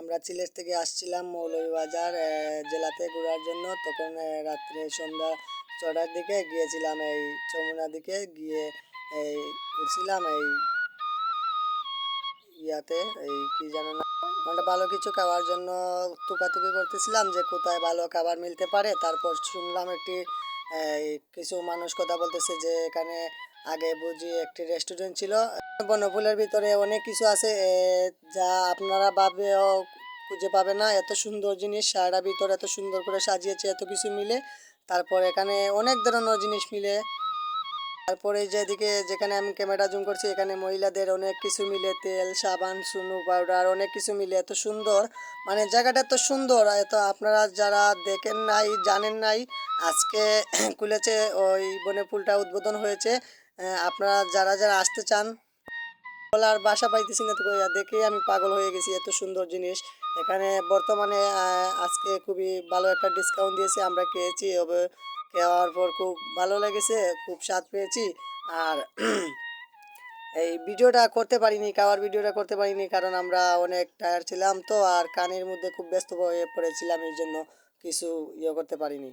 আমরা সিলেট থেকে আসছিলাম মৌলভীবাজার জেলাতে ঘোরার জন্য। তখন রাত্রে সন্ধ্যা ছটার দিকে গিয়েছিলাম এই যমুনার দিকে। গিয়ে এই উঠছিলাম এই ইয়াতে, এই কি জানো না, আমরা ভালো কিছু খাওয়ার জন্য টুকাটুকি করতেছিলাম যে কোথায় ভালো খাবার মিলতে পারে। তারপর শুনলাম একটি কিছু মানুষ কথা বলতেছে যে এখানে আগে বুঝি একটি রেস্টুরেন্ট ছিল। বনফুলের ভিতরে অনেক কিছু আছে যা আপনারা ভাবেও খুঁজে পাবে না। এত সুন্দর জিনিস সারা ভিতরে এত সুন্দর করে সাজিয়েছে, এত কিছু মিলে। তারপর এখানে অনেক ধরনের জিনিস মিলে। তারপরে যেদিকে যেখানে আমি ক্যামেরা জুম করছি, এখানে মহিলাদের অনেক কিছু মিলে, তেল, সাবান সুনু পাউডার অনেক কিছু মিলে, এত সুন্দর। মানে জায়গাটা এত সুন্দর এত আপনারা যারা দেখেন নাই, জানেন নাই, আজকে খুলেছে ওই বনে পুলটা উদ্বোধন হয়েছে। আপনারা যারা যারা আসতে চান, বলার বাসা পাইতেছি না তো দেখে আমি পাগল হয়ে গেছি, এত সুন্দর জিনিস। এখানে বর্তমানে আজকে খুবই ভালো একটা ডিসকাউন্ট দিয়েছে, আমরা খেয়েছি খাওয়ার পর খুব ভালো লেগেছে, খুব স্বাদ পেয়েছি। আর এই ভিডিওটা করতে পারিনি, খাওয়ার ভিডিওটা করতে পারিনি, কারণ আমরা অনেক টায়ার ছিলাম তো, আর কানের মধ্যে খুব ব্যস্ত হয়ে পড়েছিলাম, এই জন্য কিছু ইয়ে করতে পারিনি।